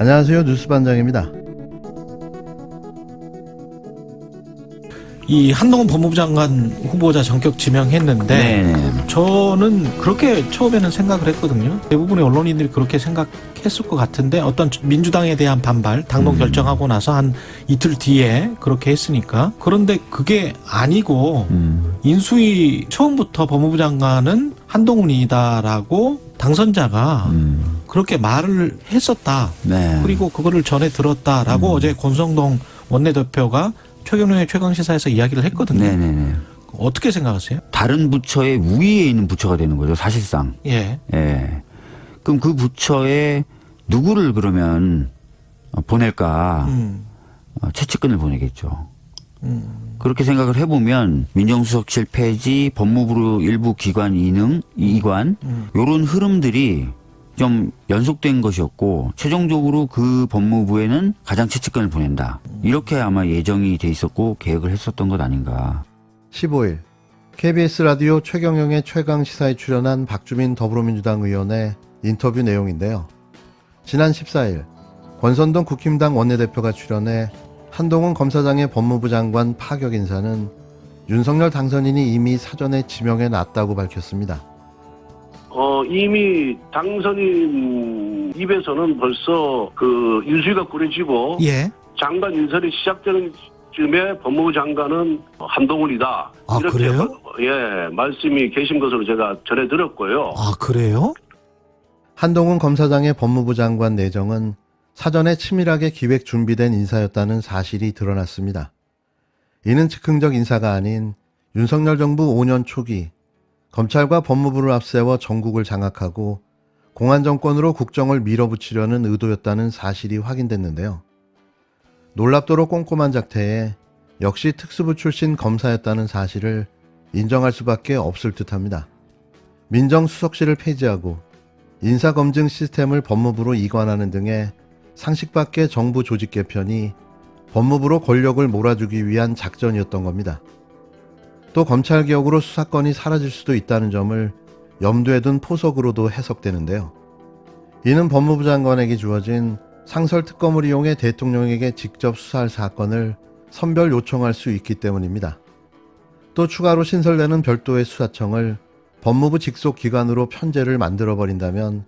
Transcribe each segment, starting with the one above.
안녕하세요. 뉴스반장입니다. 이 한동훈 법무부 장관 후보자 전격 지명했는데 네. 저는 그렇게 처음에는 생각을 했거든요. 대부분의 언론인들이 그렇게 생각했을 것 같은데 어떤 민주당에 대한 반발, 당론 음. 결정하고 나서 한 이틀 뒤에 그렇게 했으니까 그런데 그게 아니고 음. 인수위 처음부터 법무부 장관은 한동훈이다라고 당선자가 음. 그렇게 말을 했었다. 네. 그리고 그거를 전에 들었다라고 음. 어제 권성동 원내대표가 최경영의 최강시사에서 이야기를 했거든요. 네네네. 어떻게 생각하세요? 다른 부처의 우위에 있는 부처가 되는 거죠, 사실상. 예. 예. 그럼 그 부처에 누구를 그러면 어, 보낼까? 음. 어, 최측근을 보내겠죠. 음. 그렇게 생각을 해보면 민정수석실 폐지, 법무부 일부 기관 이능, 이관 음. 요런 흐름들이 좀 연속된 것이었고 최종적으로 그 법무부에는 가장 최측근을 보낸다. 이렇게 아마 예정이 돼 있었고 계획을 했었던 것 아닌가. 15일 KBS 라디오 최경영의 최강 시사에 출연한 박주민 더불어민주당 의원의 인터뷰 내용인데요. 지난 14일 권선동 국힘당 원내대표가 출연해 한동훈 검사장의 법무부 장관 파격 인사는 윤석열 당선인이 이미 사전에 지명해 놨다고 밝혔습니다. 어, 이미 당선인 입에서는 벌써 그 인수위가 꾸려지고 예. 장관 인선이 시작되는 쯤에 법무부 장관은 한동훈이다. 아, 그래요? 예, 말씀이 계신 것으로 제가 전해 들었고요. 아, 그래요? 한동훈 검사장의 법무부 장관 내정은 사전에 치밀하게 기획 준비된 인사였다는 사실이 드러났습니다. 이는 즉흥적 인사가 아닌 윤석열 정부 5년 초기 검찰과 법무부를 앞세워 전국을 장악하고 공안 정권으로 국정을 밀어붙이려는 의도였다는 사실이 확인됐는데요. 놀랍도록 꼼꼼한 작태에 역시 특수부 출신 검사였다는 사실을 인정할 수밖에 없을 듯합니다. 민정수석실을 폐지하고 인사검증 시스템을 법무부로 이관하는 등의 상식 밖의 정부 조직 개편이 법무부로 권력을 몰아주기 위한 작전이었던 겁니다. 또 검찰 개혁으로 수사권이 사라질 수도 있다는 점을 염두에 둔 포석으로도 해석되는데요. 이는 법무부 장관에게 주어진 상설 특검을 이용해 대통령에게 직접 수사할 사건을 선별 요청할 수 있기 때문입니다. 또 추가로 신설되는 별도의 수사청을 법무부 직속 기관으로 편제를 만들어 버린다면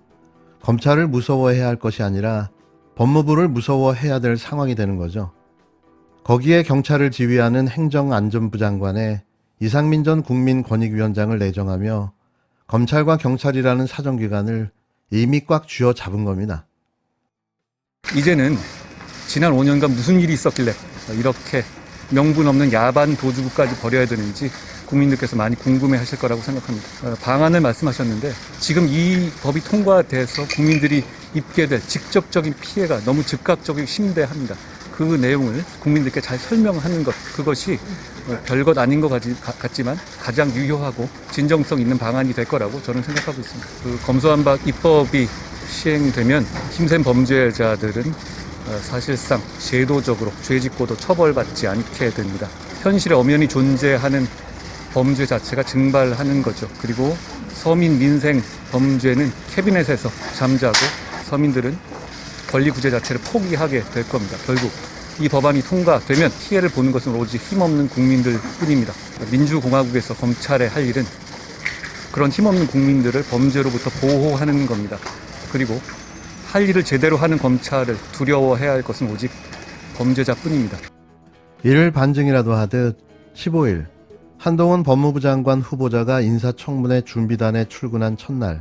검찰을 무서워해야 할 것이 아니라 법무부를 무서워해야 될 상황이 되는 거죠. 거기에 경찰을 지휘하는 행정안전부 장관의 이상민 전 국민권익위원장을 내정하며 검찰과 경찰이라는 사정기관을 이미 꽉 쥐어 잡은 겁니다. 이제는 지난 5년간 무슨 일이 있었길래 이렇게 명분 없는 야반 도주구까지 벌여야 되는지 국민들께서 많이 궁금해 하실 거라고 생각합니다. 어, 방안을 말씀하셨는데 지금 이 법이 통과돼서 국민들이 입게 될 직접적인 피해가 너무 즉각적이고 심대합니다. 그 내용을 국민들께 잘 설명하는 것 그것이 어, 별것 아닌 것 같지만 가장 유효하고 진정성 있는 방안이 될 거라고 저는 생각하고 있습니다. 그 검소한 박 입법이 시행되면 힘센 범죄자들은 어, 사실상 제도적으로 죄짓고도 처벌받지 않게 됩니다. 현실에 엄연히 존재하는 범죄 자체가 증발하는 거죠. 그리고 서민 민생 범죄는 캐비넷에서 잠자고 서민들은 권리 구제 자체를 포기하게 될 겁니다. 결국 이 법안이 통과되면 피해를 보는 것은 오직 힘없는 국민들 뿐입니다. 민주공화국에서 검찰의 할 일은 그런 힘없는 국민들을 범죄로부터 보호하는 겁니다. 그리고 할 일을 제대로 하는 검찰을 두려워해야 할 것은 오직 범죄자뿐입니다. 이를 반증이라도 하듯 15일 한동훈 법무부 장관 후보자가 인사청문회 준비단에 출근한 첫날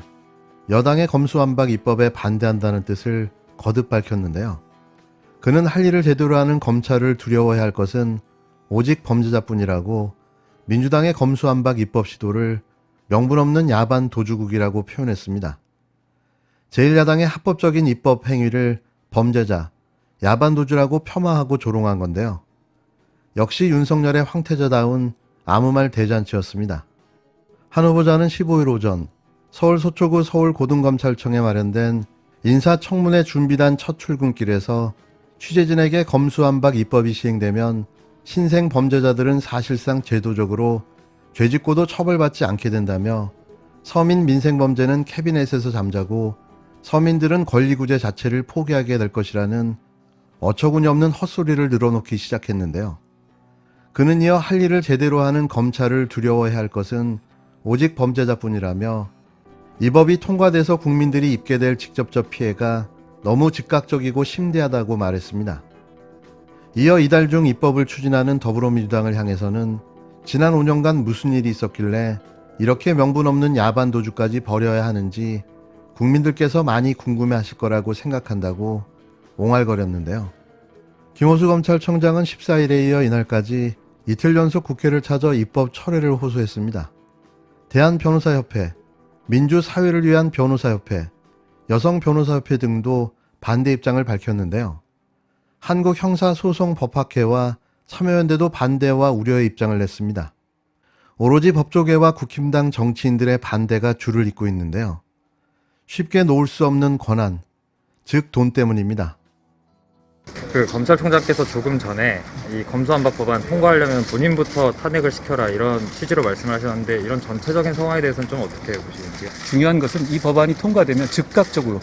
여당의 검수완박 입법에 반대한다는 뜻을 거듭 밝혔는데요. 그는 할 일을 제대로 하는 검찰을 두려워해야 할 것은 오직 범죄자뿐이라고 민주당의 검수완박 입법 시도를 명분 없는 야반 도주국이라고 표현했습니다. 제1야당의 합법적인 입법 행위를 범죄자, 야반 도주라고 폄하하고 조롱한 건데요. 역시 윤석열의 황태자다운 아무 말 대잔치였습니다. 한 후보자는 15일 오전 서울 서초구 서울고등검찰청에 마련된 인사청문회 준비단 첫 출근길에서 취재진에게 검수완박 입법이 시행되면 신생 범죄자들은 사실상 제도적으로 죄짓고도 처벌받지 않게 된다며 서민 민생 범죄는 캐비넷에서 잠자고 서민들은 권리구제 자체를 포기하게 될 것이라는 어처구니 없는 헛소리를 늘어놓기 시작했는데요. 그는 이어 할 일을 제대로 하는 검찰을 두려워해야 할 것은 오직 범죄자뿐이라며 이 법이 통과돼서 국민들이 입게 될 직접적 피해가 너무 즉각적이고 심대하다고 말했습니다. 이어 이달 중 입법을 추진하는 더불어민주당을 향해서는 지난 5년간 무슨 일이 있었길래 이렇게 명분 없는 야반 도주까지 벌여야 하는지 국민들께서 많이 궁금해 하실 거라고 생각한다고 옹알거렸는데요. 김호수 검찰청장은 14일에 이어 이날까지 이틀 연속 국회를 찾아 입법 철회를 호소했습니다. 대한변호사협회, 민주사회를 위한 변호사협회, 여성변호사협회 등도 반대 입장을 밝혔는데요. 한국형사소송법학회와 참여연대도 반대와 우려의 입장을 냈습니다. 오로지 법조계와 국힘당 정치인들의 반대가 줄을 잇고 있는데요. 쉽게 놓을 수 없는 권한, 즉 돈 때문입니다. 그 검찰총장께서 조금 전에 이 검수한박 법안 통과하려면 본인부터 탄핵을 시켜라 이런 취지로 말씀을 하셨는데 이런 전체적인 상황에 대해서는 좀 어떻게 보시는지요? 중요한 것은 이 법안이 통과되면 즉각적으로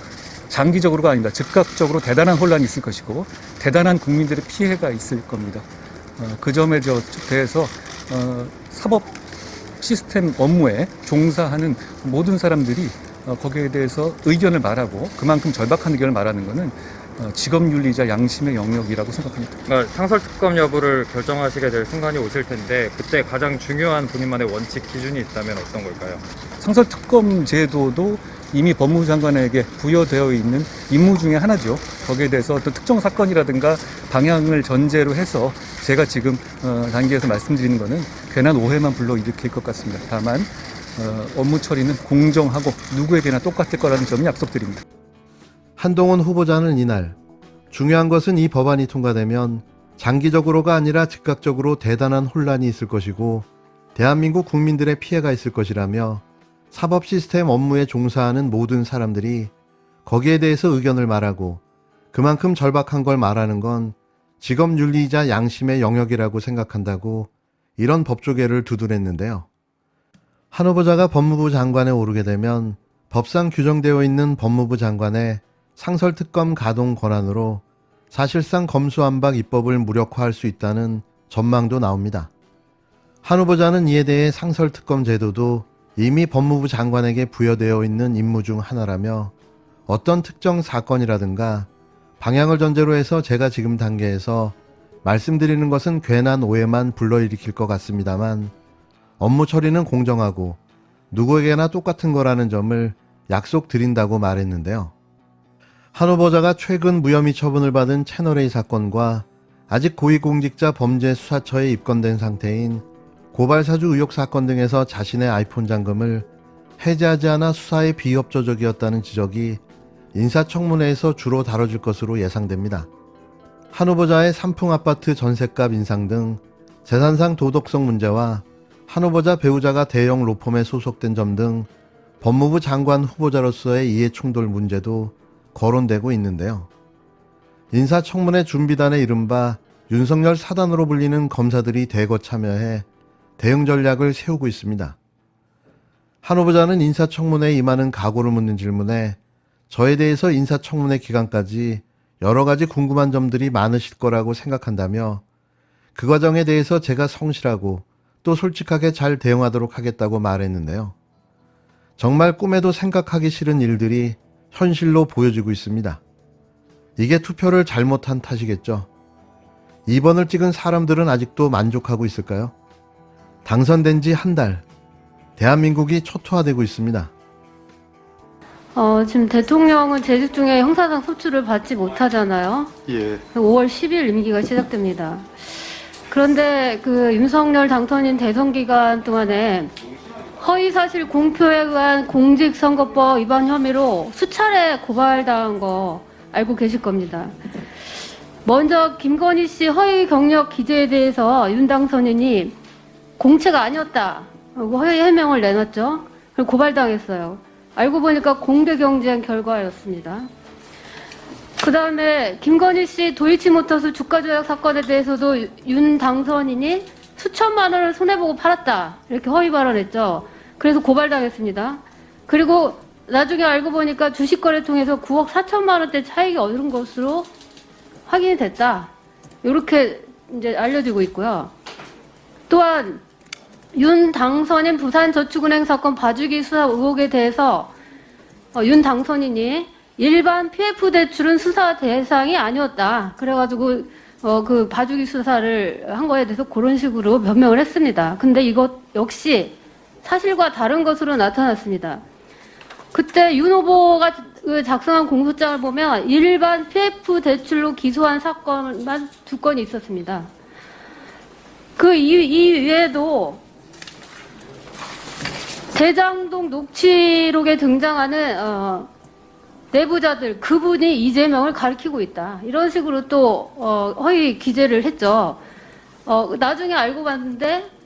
장기적으로가 아니다. 즉각적으로 대단한 혼란이 있을 것이고 대단한 국민들의 피해가 있을 겁니다. 어, 그 점에 저- 대해서 어, 사법 시스템 업무에 종사하는 모든 사람들이 어, 거기에 대해서 의견을 말하고 그만큼 절박한 의견을 말하는 것은 어, 직업윤리자 양심의 영역이라고 생각합니다. 그러니까 상설특검 여부를 결정하시게 될 순간이 오실 텐데 그때 가장 중요한 본인만의 원칙 기준이 있다면 어떤 걸까요? 상설특검 제도도 이미 법무부 장관에게 부여되어 있는 임무 중에 하나죠. 거기에 대해서 어떤 특정 사건이라든가 방향을 전제로 해서 제가 지금 어, 단계에서 말씀드리는 것은 괜한 오해만 불러일으킬 것 같습니다. 다만 어, 업무 처리는 공정하고 누구에게나 똑같을 거라는 점을 약속드립니다. 한동훈 후보자는 이날 중요한 것은 이 법안이 통과되면 장기적으로가 아니라 즉각적으로 대단한 혼란이 있을 것이고 대한민국 국민들의 피해가 있을 것이라며 사법 시스템 업무에 종사하는 모든 사람들이 거기에 대해서 의견을 말하고 그만큼 절박한 걸 말하는 건 직업 윤리이자 양심의 영역이라고 생각한다고 이런 법조계를 두드렸는데요. 한 후보자가 법무부 장관에 오르게 되면 법상 규정되어 있는 법무부 장관의 상설특검 가동 권한으로 사실상 검수안박 입법을 무력화할 수 있다는 전망도 나옵니다. 한 후보자는 이에 대해 상설특검 제도도 이미 법무부 장관에게 부여되어 있는 임무 중 하나라며 어떤 특정 사건이라든가 방향을 전제로 해서 제가 지금 단계에서 말씀드리는 것은 괜한 오해만 불러일으킬 것 같습니다만 업무 처리는 공정하고 누구에게나 똑같은 거라는 점을 약속드린다고 말했는데요. 한 후보자가 최근 무혐의 처분을 받은 채널A 사건과 아직 고위공직자 범죄수사처에 입건된 상태인 고발사주 의혹 사건 등에서 자신의 아이폰 잔금을 해제하지 않아 수사에 비협조적이었다는 지적이 인사청문회에서 주로 다뤄질 것으로 예상됩니다. 한 후보자의 삼풍 아파트 전셋값 인상 등 재산상 도덕성 문제와 한 후보자 배우자가 대형 로펌에 소속된 점 등 법무부 장관 후보자로서의 이해 충돌 문제도 거론되고 있는데요. 인사청문회 준비단의 이른바 윤석열 사단으로 불리는 검사들이 대거 참여해 대응 전략을 세우고 있습니다. 한 후보자는 인사청문회에 임하는 각오를 묻는 질문에 저에 대해서 인사청문회 기간까지 여러 가지 궁금한 점들이 많으실 거라고 생각한다며 그 과정에 대해서 제가 성실하고 또 솔직하게 잘 대응하도록 하겠다고 말했는데요. 정말 꿈에도 생각하기 싫은 일들이 현실로 보여지고 있습니다. 이게 투표를 잘못한 탓이겠죠. 2번을 찍은 사람들은 아직도 만족하고 있을까요? 당선된 지 한 달, 대한민국이 초토화되고 있습니다. 어, 지금 대통령은 재직 중에 형사상 소추를 받지 못하잖아요. 예, 5월 10일 임기가 시작됩니다. 그런데 그 윤석열 당선인 대선 기간 동안에 허위사실 공표에 의한 공직선거법 위반 혐의로 수차례 고발당한 거 알고 계실 겁니다. 먼저 김건희 씨 허위 경력 기재에 대해서 윤 당선인이 공채가 아니었다. 하고 허위 해명을 내놨죠. 그리고 고발당했어요. 알고 보니까 공개 경쟁 결과였습니다. 그 다음에 김건희 씨 도이치모터스 주가 조작 사건에 대해서도 유- 윤 당선인이 수천만 원을 손해보고 팔았다. 이렇게 허위 발언했죠. 그래서 고발당했습니다. 그리고 나중에 알고 보니까 주식 거래 통해서 9억 4천만 원대 차익이 얻은 것으로 확인이 됐다. 이렇게 이제 알려지고 있고요. 또한 윤 당선인 부산저축은행 사건 봐주기 수사 의혹에 대해서 어, 윤 당선인이 일반 PF 대출은 수사 대상이 아니었다. 그래가지고 어, 그 봐주기 수사를 한 거에 대해서 그런 식으로 변명을 했습니다. 근데 이것 역시 사실과 다른 것으로 나타났습니다. 그때 윤 후보가 그 작성한 공소장을 보면 일반 PF 대출로 기소한 사건만 두 건이 있었습니다. 그 이, 이외에도 대장동 녹취록에 등장하는 어, 내부자들 그분이 이재명을 가리키고 있다 이런 식으로 또 어, 허위 기재를 했죠. 어, 나중에 알고 봤는데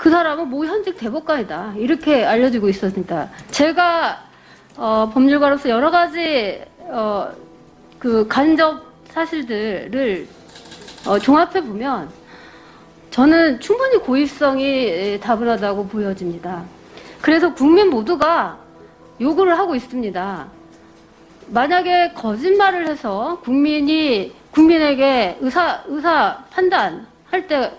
그 사람은 모 현직 대법관이다 이렇게 알려지고 있었습니다. 제가 어, 법률가로서 여러 가지 어, 그 간접 사실들을 어, 종합해 보면 저는 충분히 고의성이 에, 다분하다고 보여집니다. 그래서 국민 모두가 요구를 하고 있습니다. 만약에 거짓말을 해서 국민이 국민에게 의사 의사 판단 할 때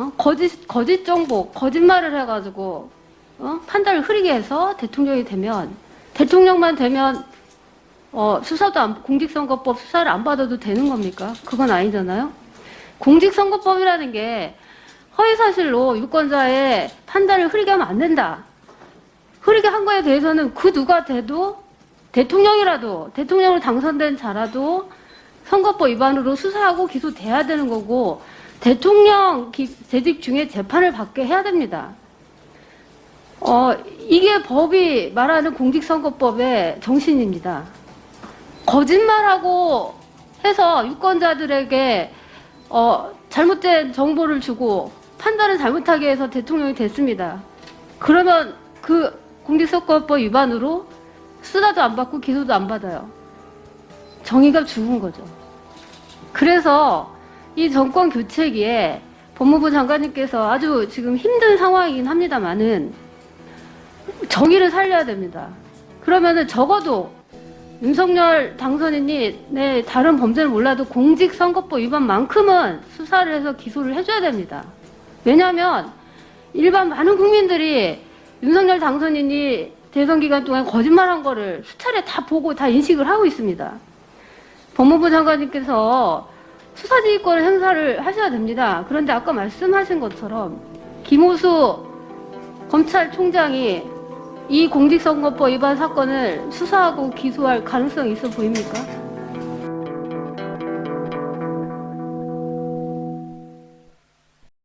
어? 거짓 거짓 정보 거짓말을 해가지고 어? 판단을 흐리게 해서 대통령이 되면 대통령만 되면 어, 수사도 안, 공직선거법 수사를 안 받아도 되는 겁니까? 그건 아니잖아요. 공직선거법이라는 게 허위사실로 유권자의 판단을 흐리게 하면 안 된다. 흐리게 한 거에 대해서는 그 누가 돼도 대통령이라도 대통령으로 당선된 자라도 선거법 위반으로 수사하고 기소돼야 되는 거고 대통령 기- 재직 중에 재판을 받게 해야 됩니다. 어, 이게 법이 말하는 공직선거법의 정신입니다. 거짓말하고 해서 유권자들에게 어, 잘못된 정보를 주고 판단을 잘못하게 해서 대통령이 됐습니다. 그러면 그 공직선거법 위반으로 수사도 안 받고 기소도 안 받아요. 정의가 죽은 거죠. 그래서 이 정권 교체기에 법무부 장관님께서 아주 지금 힘든 상황이긴 합니다만은 정의를 살려야 됩니다. 그러면은 적어도 윤석열 당선인이 내 다른 범죄를 몰라도 공직선거법 위반만큼은 수사를 해서 기소를 해줘야 됩니다. 왜냐하면 일반 많은 국민들이 윤석열 당선인이 대선 기간 동안 거짓말한 거를 수차례 다 보고 다 인식을 하고 있습니다. 법무부 장관님께서 수사지휘권을 행사를 하셔야 됩니다. 그런데 아까 말씀하신 것처럼 김호수 검찰총장이 이 공직선거법 위반 사건을 수사하고 기소할 가능성이 있어 보입니까?